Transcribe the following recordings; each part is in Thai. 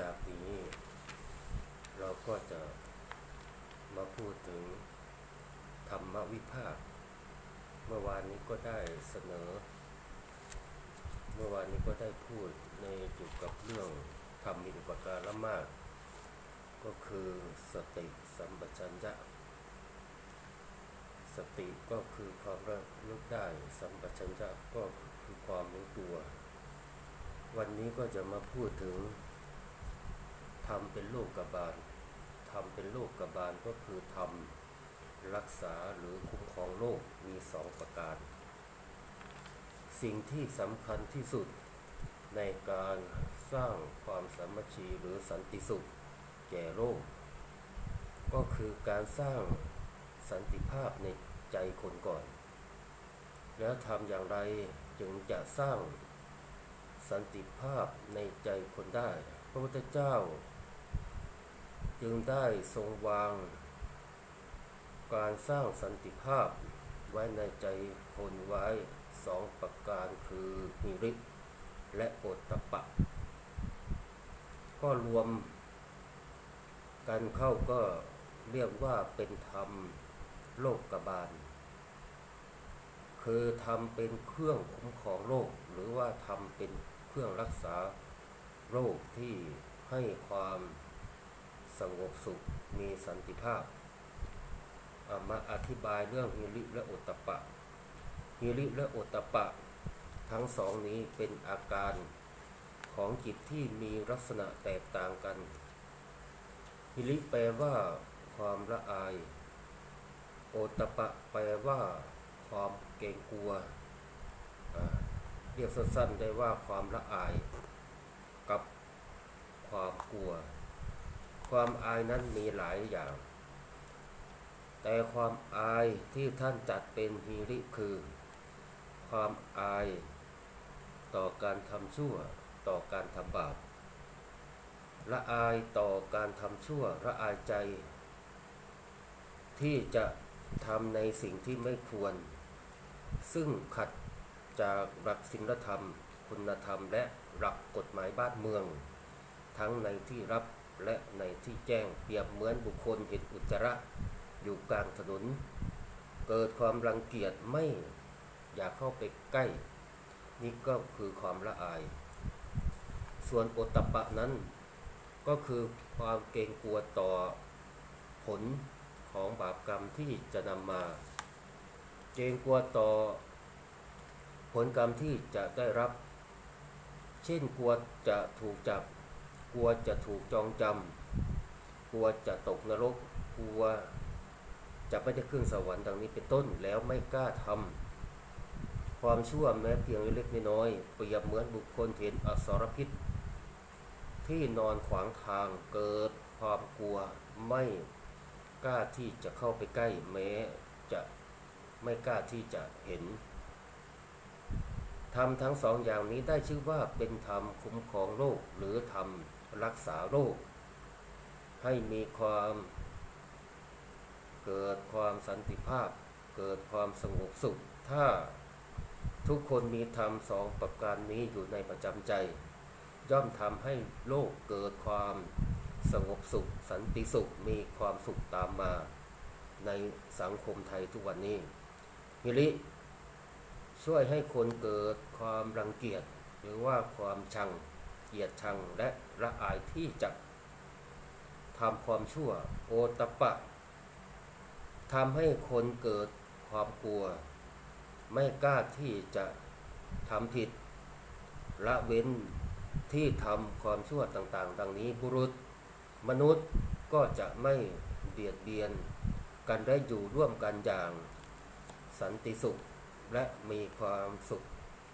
จากนี้เราก็จะมาพูดถึงธรรมวิภาค เมื่อวานนี้ก็ได้เสนอ เมื่อวานนี้ก็ได้พูดในเกี่ยวกับเรื่องธรรมมีอุปการะมาก ก็คือสติสัมปชัญญะ สติก็คือความระลึกได้สัมปชัญญะก็คือความรู้ตัว วันนี้ก็จะมาพูดถึง ทำเป็นโลกกบาลทำเป็นโลกกบาลก็คือทำรักษาหรือคุ้มครองโลกมีสองประการ สิ่งที่สำคัญที่สุดในการสร้างความสามัคคีหรือสันติสุขแก่โลก ก็คือการสร้างสันติภาพในใจคนก่อน แล้วทำอย่างไรจึงจะสร้างสันติภาพในใจคนได้ พระพุทธเจ้า จึงได้ทรงวาง การสร้างสันติภาพไว้ในใจคนไว้สองประการคือหิริและโอตตปปะ ก็รวมกันเข้าก็เรียกว่าเป็นธรรมโลกกบาล คือทำเป็นเครื่องคุ้มครองโลก หรือว่าทำเป็นเครื่องรักษาโรคที่ให้ความ สงบสุข มีสันติภาพามาอธิบายเรื่องฮิริและโอตตปปะฮิริและโอตตปปะ ทั้งสองนี้เป็นอาการของจิตที่มีลักษณะแตกต่างกันฮิริแปลว่าความละอาย โอตตปะแปลว่าความเกรงกลัว เรียกสั้นๆได้ว่าความละอาย กับความกลัว ความอายนั้นมีหลายอย่าง แต่ความอายที่ท่านจัดเป็นฮีริคือ ความอายต่อการทำชั่วต่อการทำบาปละอายต่อการทำชั่วละอายใจ ที่จะทำในสิ่งที่ไม่ควร ซึ่งขัดจากหลักศีลธรรม คุณธรรมและหลักกฎหมายบ้านเมือง ทั้งในที่รับ และในที่แจ้งเปรียบเหมือนบุคคลเห็นอุจจาระอยู่กลางถนน เกิดความรังเกียจไม่อยากเข้าไปใกล้ นี่ก็คือความละอาย ส่วนโอตตปปะนั้น ก็คือความเกรงกลัวต่อผลของบาปกรรมที่จะนำมา เกรงกลัวต่อผลกรรมที่จะได้รับ เช่นกลัวจะถูกจับ ลัวจะถูกจองจำกลัวจะตกนรก กลัวจะไม่ได้ขึ้นสวรรค์ดังนี้เป็นต้นแล้วไม่กล้าทำความชั่วแม้เพียงเล็กน้อยเปรียบเหมือนบุคคลเห็นอสรพิษ ที่นอนขวางทางเกิดความกลัวไม่กล้าที่จะเข้าไปใกล้แม้จะไม่กล้าที่จะเห็นธรรมทั้งสองอย่างนี้ได้ชื่อว่าเป็นธรรมคุ้มครองโลกหรือธรรม รักษาโรค ให้มีความเกิดความสันติภาพ เกิดความสงบสุข ถ้าทุกคนมีธรรมสองประการนี้อยู่ในประจำใจ ย่อมทำให้โลกเกิดความสงบสุข สันติสุขมีความสุขตามมา ในสังคมไทยทุกวันนี้ฮิริช่วยให้คนเกิดความรังเกียจหรือว่าความชัง เกียดชังและละอายที่จะทำความชั่วโอตปะทำให้คนเกิดความกลัว ไม่กล้าที่จะทำผิด ละเว้นที่ทำความชั่วต่างๆ ดังนี้บุรุษ มนุษย์ก็จะไม่เบียดเบียน กันได้อยู่ร่วมกันอย่างสันติสุขและมีความสุข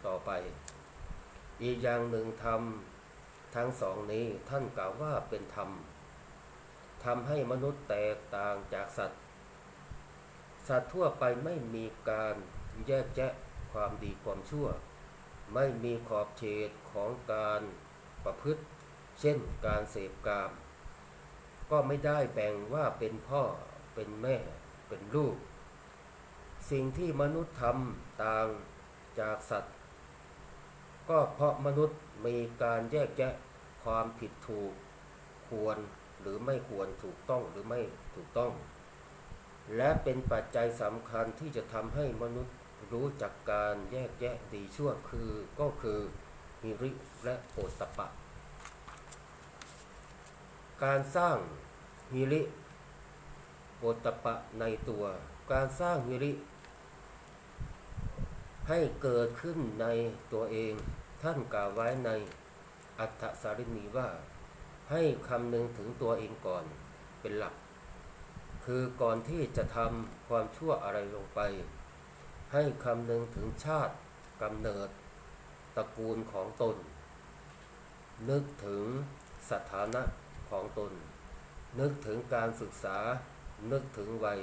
ต่อไป อีกอย่างหนึ่งธรรม ทั้งสองนี้ท่านกล่าวว่าเป็นธรรมทำให้มนุษย์แตกต่างจากสัตว์ สัตว์ทั่วไปไม่มีการแยกแยะความดีความชั่ว ไม่มีขอบเขตของการประพฤติ เช่นการเสพกาม ก็ไม่ได้แบ่งว่าเป็นพ่อเป็นแม่เป็นลูก สิ่งที่มนุษย์ทำต่างจากสัตว์ ก็เพราะมนุษย์มีการแยกแยะความผิดถูกควรหรือไม่ควรถูกต้องหรือไม่ถูกต้อง และเป็นปัจจัยสำคัญที่จะทำให้มนุษย์รู้จักการแยกแยะดีชั่วคือก็คือฮิริและโอตตปปะ การสร้างฮิริโอตตปปะในตัว การสร้างฮิริ ให้เกิดขึ้นในตัวเอง ท่านกล่าวไว้ในอัตถสารินีว่า ให้คำนึงถึงตัวเองก่อนเป็นหลัก คือก่อนที่จะทำความชั่วอะไรลงไป ให้คำนึงถึงชาติกำเนิดตระกูลของตน นึกถึงสถานะของตน นึกถึงการศึกษา นึกถึงวัย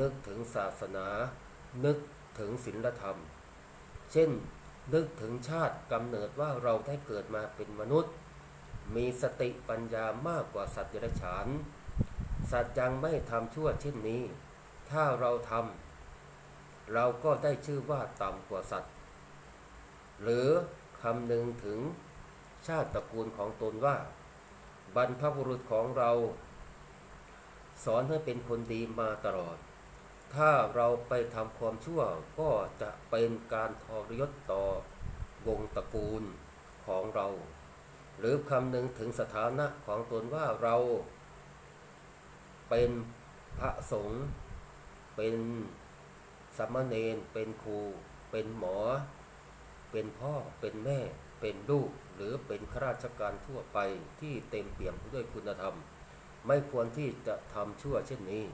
นึกถึงศาสนา นึกถึงศีลธรรม เช่น นึกถึงชาติกำเนิดว่าเราได้เกิดมาเป็นมนุษย์ มีสติปัญญามากกว่าสัตว์เดรัจฉาน สัตว์ยังไม่ทำชั่วเช่นนี้ ถ้าเราทำเราก็ได้ชื่อว่าต่ำกว่าสัตว์ หรือคำหนึ่งถึงชาติตระกูลของตนว่า บรรพบุรุษของเรา สอนให้เป็นคนดีมาตลอด ถ้าเราไปทำความชั่วก็จะเป็นการทรยศต่อวงตระกูลของเรา หรือคำหนึ่งถึงสถานะของตนว่าเรา เป็นพระสงฆ์เป็นสามเณรเป็นครู เป็นหมอ เป็นพ่อเป็นแม่ เป็นลูก หรือเป็นข้าราชการทั่วไปที่เต็มเปี่ยมด้วยคุณธรรม ไม่ควรที่จะทำชั่วเช่นนี้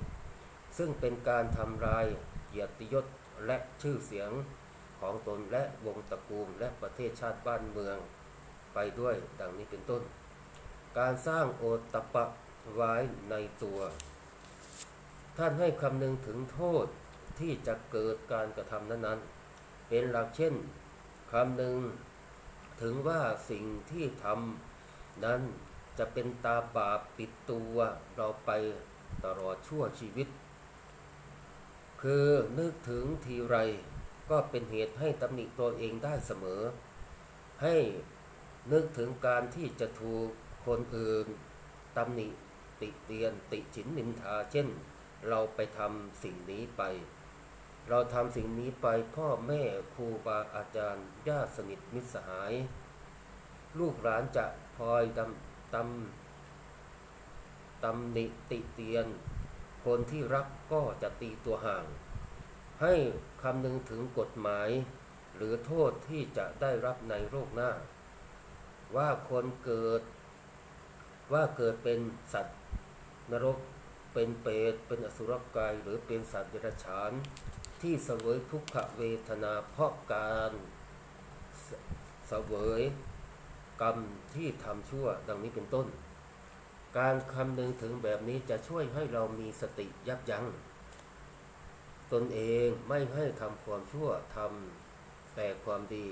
ซึ่งเป็นการทำลายเกียรติยศและชื่อเสียงของตนและวงตระกูลและประเทศชาติบ้านเมืองไปด้วยดังนี้เป็นต้น การสร้างโอตตปปะไว้ในตัว ท่านให้คำนึงถึงโทษที่จะเกิดการกระทำนั้นๆ เป็นหลักเช่นคำหนึ่งถึงว่าสิ่งที่ทำนั้นจะเป็นตาบาปติดตัวเราไปตลอดชั่วชีวิต คือนึกถึงทีไรก็เป็นเหตุให้ตำหนิตัวเองได้เสมอ ให้นึกถึงการที่จะถูกคนอื่นตำหนิติเตียนติฉินนินทา เช่น เราไปทำสิ่งนี้ไป เราทำสิ่งนี้ไปพ่อแม่ครูบาอาจารย์ญาติสนิทมิตรสหาย ลูกหลานจะพลอยตำตำตำหนิติเตียน คนที่รักก็จะตีตัวห่าง ให้คำนึงถึงกฎหมาย หรือโทษที่จะได้รับในโลกหน้า ว่าคนเกิด ว่าเกิดเป็นสัตว์ นรก เป็นเปรตเป็นอสุรกายหรือเป็นสัตว์เดรัจฉาน ที่เสวยทุกขเวทนาเพราะการเสเสวยกรรมที่ทำชั่วดังนี้เป็นต้น การคำนึงถึงแบบนี้จะช่วยให้เรามีสติยับยั้งตนเองไม่ให้ทำความชั่วทำแต่ความดี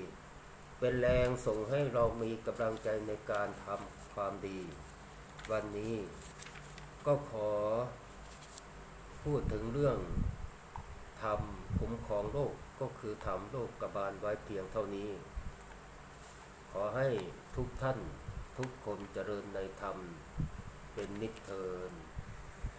เป็นแรงส่งให้เรามีกำลังใจในการทำความดี วันนี้ก็ขอ พูดถึงเรื่องทำคุ้มครองโลกก็คือทำโลกกบาลไว้เพียงเท่านี้ ขอให้ทุกท่านทุกคนเจริญในธรรม เป็นนิจเทิน